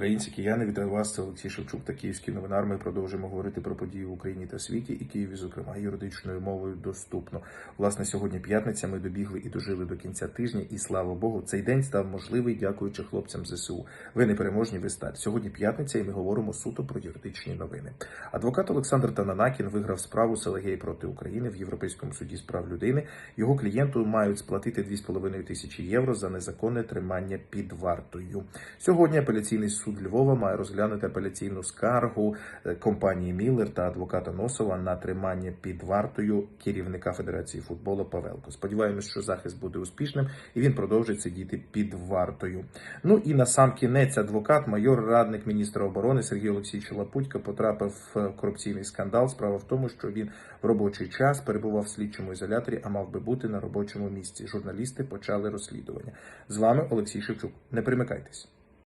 Українці, кияни, вітаю вас. Це Олексій Шевчук та Київський новинар. Ми продовжуємо говорити про події в Україні та світі і Києві, зокрема, юридичною мовою доступно. Власне, сьогодні п'ятниця. Ми добігли і дожили до кінця тижня, і слава Богу, цей день став можливий, дякуючи хлопцям ЗСУ. Ви непереможні, ви сталь. Сьогодні п'ятниця, і ми говоримо суто про юридичні новини. Адвокат Олександр Тананакін виграв справу Селегей проти України в Європейському суді з прав людини. Його клієнту мають сплатити 2,5 тисячі євро за незаконне тримання під вартою. Сьогодні апеляційний суд Львова має розглянути апеляційну скаргу е, компанії Міллер та адвоката Носова на тримання під вартою керівника Федерації футболу Павелко. Сподіваємось, що захист буде успішним і він продовжить сидіти під вартою. Ну і на сам кінець адвокат, майор, радник міністра оборони Сергій Олексійович Лапутько потрапив в корупційний скандал. Справа в тому, що він в робочий час перебував в слідчому ізоляторі, а мав би бути на робочому місці. Журналісти почали розслідування. З вами Олексій Шевчук. Не примикайтесь.